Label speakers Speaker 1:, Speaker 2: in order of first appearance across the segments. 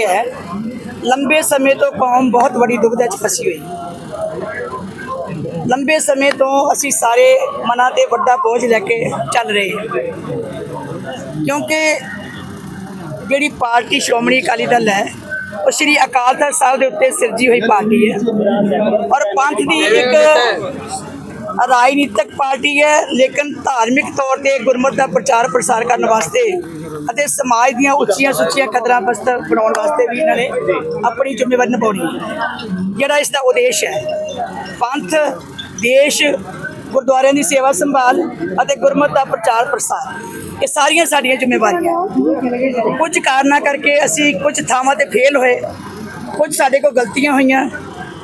Speaker 1: ਇਹ ਹੈ, ਲੰਬੇ ਸਮੇਂ ਤੋਂ ਕੌਮ ਬਹੁਤ ਵੱਡੀ ਦੁਬਿਧਾ 'ਚ ਫਸੀ ਹੋਈ। ਲੰਬੇ ਸਮੇਂ ਤੋਂ ਅਸੀਂ ਸਾਰੇ ਮਨਾਂ ਤੇ ਵੱਡਾ ਬੋਝ ਲੈ ਕੇ ਚੱਲ ਰਹੇ ਹਾਂ। ਕਿਉਂਕਿ ਜਿਹੜੀ ਪਾਰਟੀ ਸ਼੍ਰੋਮਣੀ ਅਕਾਲੀ ਦਲ ਹੈ, ਉਹ ਸ਼੍ਰੀ ਅਕਾਲ ਤਖਤ ਸਾਹਿਬ ਦੇ ਉੱਤੇ ਸਿਰਜੀ ਹੋਈ ਪਾਰਟੀ ਹੈ। ਔਰ ਪੰਥ ਦੀ ਇੱਕ ਰਾਜਨੀਤਿਕ ਪਾਰਟੀ ਹੈ, ਲੇਕਿਨ ਧਾਰਮਿਕ ਤੌਰ ਤੇ ਗੁਰਮਤ ਦਾ ਪ੍ਰਚਾਰ ਪ੍ਰਸਾਰ ਕਰਨ ਵਾਸਤੇ ਅਤੇ ਸਮਾਜ ਦੀਆਂ ਉੱਚੀਆਂ ਸੁੱਚੀਆਂ ਕਦਰਾਂ ਬਸਤਰ ਬਣਾਉਣ ਵਾਸਤੇ ਵੀ ਇਹਨਾਂ ਨੇ ਆਪਣੀ ਜ਼ਿੰਮੇਵਾਰੀ ਨਿਭਾਉਣੀ ਹੈ। ਜਿਹੜਾ ਇਸ ਦਾ ਉਦੇਸ਼ ਹੈ, ਪੰਥ, ਦੇਸ਼, ਗੁਰਦੁਆਰਿਆਂ ਦੀ ਸੇਵਾ ਸੰਭਾਲ ਅਤੇ ਗੁਰਮਤ ਦਾ ਪ੍ਰਚਾਰ ਪ੍ਰਸਾਰ, ਇਹ ਸਾਰੀਆਂ ਸਾਡੀਆਂ ਜ਼ਿੰਮੇਵਾਰੀਆਂ ਕੁਝ ਕਾਰਨਾਂ ਕਰਕੇ ਅਸੀਂ ਕੁਝ ਥਾਵਾਂ ਤੇ ਫੇਲ ਹੋਏ, ਕੁਝ ਸਾਡੇ ਕੋਲ ਗਲਤੀਆਂ ਹੋਈਆਂ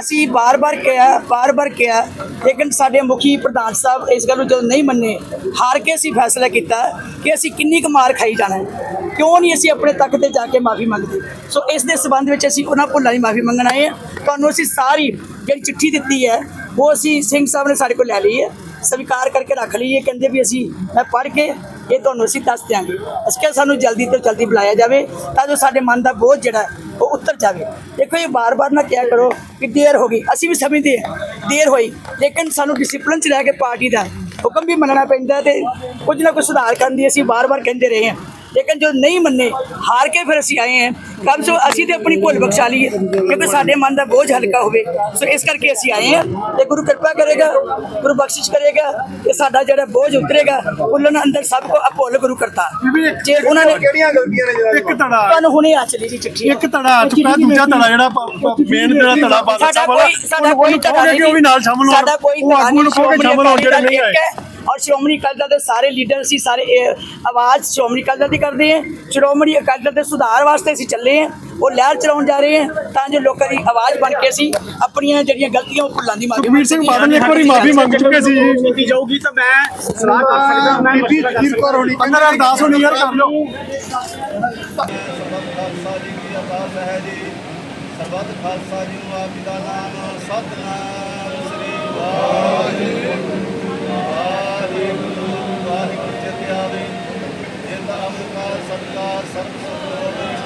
Speaker 1: ਅਸੀਂ ਬਾਰ-ਬਾਰ ਕਿਹਾ ਬਾਰ-ਬਾਰ ਕਿਹਾ, ਲੇਕਿਨ ਸਾਡੇ ਮੁਖੀ ਪ੍ਰਧਾਨ ਸਾਹਿਬ ਇਸ ਗੱਲ ਨੂੰ ਜਦੋਂ ਨਹੀਂ ਮੰਨੇ, ਹਾਰ ਕੇ ਅਸੀਂ ਫੈਸਲਾ ਕੀਤਾ ਕਿ ਅਸੀਂ ਕਿੰਨੀ ਕੁ ਮਾਰ ਖਾਈ ਜਾਣਾ ਕਿਉਂ ਨਹੀਂ ਅਸੀਂ ਆਪਣੇ ਤੱਕ ਤੇ ਜਾ ਕੇ ਮਾਫੀ ਮੰਗਦੇ? ਸੋ ਇਸ ਦੇ ਸਬੰਧ ਵਿੱਚ ਅਸੀਂ ਉਹਨਾਂ ਭੁੱਲਾਂ ਦੀ ਮਾਫੀ ਮੰਗਣ ਆਏ ਹਾਂ। ਤੁਹਾਨੂੰ ਅਸੀਂ ਸਾਰੀ ਜਿਹੜੀ ਚਿੱਠੀ ਦਿੱਤੀ ਹੈ, ਉਹ ਅਸੀਂ ਸਿੰਘ ਸਾਹਿਬ ਨੇ ਸਾਡੇ ਕੋਲ ਲੈ ਲਈ ਹੈ। ਸਵੀਕਾਰ ਕਰਕੇ ਰੱਖ ਲਈ ਹੈ। ਕਹਿੰਦੇ ਵੀ ਅਸੀਂ, ਮੈਂ ਪੜ੍ਹ ਕੇ ਇਹ ਤੁਹਾਨੂੰ ਅਸੀਂ ਦੱਸ ਦਿਆਂਗੇ। ਅਸੀਂ ਕਿਹਾ ਸਾਨੂੰ ਜਲਦੀ ਤੋਂ ਜਲਦੀ ਬੁਲਾਇਆ ਜਾਵੇ, ਤਾਂ ਜੋ ਸਾਡੇ ਮਨ ਦਾ ਬੋਝ ਜਿਹੜਾ ਉਹ ਉੱਤਰ ਜਾਵੇ ਦੇਖੋ ਇਹ ਬਾਰ-ਬਾਰ ਨਾ ਕਿਹਾ ਕਰੋ ਕਿ ਦੇਰ ਹੋ ਗਈ। ਅਸੀਂ ਵੀ ਸਮਝਦੇ ਹਾਂ, ਦੇਰ ਹੋਈ। ਲੇਕਿਨ ਸਾਨੂੰ ਡਿਸਪਲਿਨ ਚ ਰਹਿ ਕੇ ਪਾਰਟੀ ਦਾ ਹੁਕਮ ਵੀ ਮੰਨਣਾ ਪੈਂਦਾ ਤੇ ਕੁਝ ਨਾ ਕੁਝ ਸੁਧਾਰ ਕਰਨ ਦੀ ਅਸੀਂ ਬਾਰ-ਬਾਰ ਕਹਿੰਦੇ ਰਹੇ ਹਾਂ। ਲੇਕਿਨ ਜੋ ਨਹੀਂ ਮੰਨੇ ਹਾਰ ਕੇ ਫਿਰ ਅਸੀਂ ਆਏ ਹਾਂ। ਕਮ ਸੋ ਅਸੀਂ ਤੇ ਆਪਣੀ ਭੁੱਲ ਬਖਸ਼ਾ ਲਈਏ ਕਿਉਂਕਿ ਸਾਡੇ ਮਨ ਦਾ ਬੋਝ ਹਲਕਾ ਹੋਵੇ। ਸੋ ਇਸ ਕਰਕੇ ਅਸੀਂ ਆਏ ਹਾਂ ਤੇ ਗੁਰੂ ਕਿਰਪਾ ਕਰੇਗਾ ਗੁਰੂ ਬਖਸ਼ਿਸ਼ ਕਰੇਗਾ ਤੇ ਸਾਡਾ ਜਿਹੜਾ ਬੋਝ ਉਤਰੇਗਾ ਭੁੱਲਣ ਅੰਦਰ ਸਭ ਕੋ ਅਭੁੱਲ ਗੁਰੂ ਕਰਤਾ। ਜੇ ਉਹਨਾਂ ਨੇ
Speaker 2: ਕਿਹੜੀਆਂ ਗਲਤੀਆਂ ਨੇ ਜਿਹੜਾ
Speaker 3: ਇੱਕ ਧੜਾ।
Speaker 1: ਤੁਹਾਨੂੰ ਹੁਣੇ ਆ ਚਲੀ ਜੀ ਚਿੱਠੀ।
Speaker 3: ਇੱਕ ਆ ਚੁੱਕਾ ਦੂਜਾ ਧੜਾ ਜਿਹੜਾ ਮੇਨ ਜਿਹੜਾ
Speaker 1: ਸਾਡਾ
Speaker 3: ਸਾਹਿਬ ਵਾਲਾ
Speaker 1: ਕੋਈ ਸਾਡਾ ਕੋਈ
Speaker 3: ਕਹੋਗੇ ਕਿ ਉਹ ਵੀ ਨਾਲ ਸ਼ਾਮਲ ਹੋਣ
Speaker 1: ਸਾਡਾ ਕੋਈ
Speaker 3: ਉਹ
Speaker 1: ਧੜਾ
Speaker 3: ਆਗੂ ਨੂੰ ਕਹੋਗੇ
Speaker 1: ਸ਼੍ਰੋਮਣੀ
Speaker 3: ਸ਼ਾਮਲ ਹੋਣ ਜਿਹੜੇ ਨਹੀਂ ਆਏ।
Speaker 1: ਹੈ। ਔਰ ਸ਼੍ਰੋਮਣੀ ਅਕਾਲੀ ਦਲ ਦੇ ਸਾਰੇ ਲੀਡਰ ਅਸੀਂ ਸਾਰੇ ਆਵਾਜ਼ ਸ਼੍ਰੋਮਣੀ ਅਕਾਲੀ ਦਲ ਦੀ ਕਰਦੇ ਹਾਂ। ਸ਼੍ਰੋਮਣੀ ਅਕਾਲੀ ਦਲ ਦੇ ਸੁਧਾਰ ਵਾਸਤੇ ਅਸੀਂ ਚੱਲੇ ਹਾਂ। ਉਹ ਲਹਿਰ ਚਲਾਉਣ ਜਾ ਰਹੇ ਹਾਂ ਤਾਂ ਜੋ ਲੋਕਾਂ ਦੀ ਆਵਾਜ਼ ਬਣ ਕੇ ਅਸੀਂ ਆਪਣੀਆਂ ਜਿਹੜੀਆਂ ਗਲਤੀਆਂ ਉਹ ਭੁੱਲਾਂ ਦੀ ਮਾਫੀ
Speaker 3: ਸੁਖਬੀਰ ਸਿੰਘ ਬਾਦਲ ਨੇ ਇੱਕ ਵਾਰੀ ਮਾਫੀ ਮੰਗ ਚੁੱਕੇ ਸੀ। ਜੀ
Speaker 2: ਕੀਤੀ ਜਾਊਗੀ ਤਾਂ ਮੈਂ ਸਲਾਹ ਕਰ ਸਕਦਾ ਮੈਂ
Speaker 3: ਬੀਬੀ ਜੀਰ ਕੌਰ ਹੋਣੀ ਅੰਦਰ ਅਰਦਾਸ ਹੋਣੀ ਯਾਰ ਕਰ ਲਓ।
Speaker 4: ਖਾਲਸਾ ਜੀ ਕੀ ਅਰਦਾਸ ਹੈ ਜੀ ਸਰਬੱਤ ਖਾਲਸਾ ਜੀ ਨੂੰ ਆਪ ਜੀ ਦਾ ਨਾਮ ਸਤਨਾਮ ਸ੍ਰੀ ਵਾਹਿਗੁਰੂ।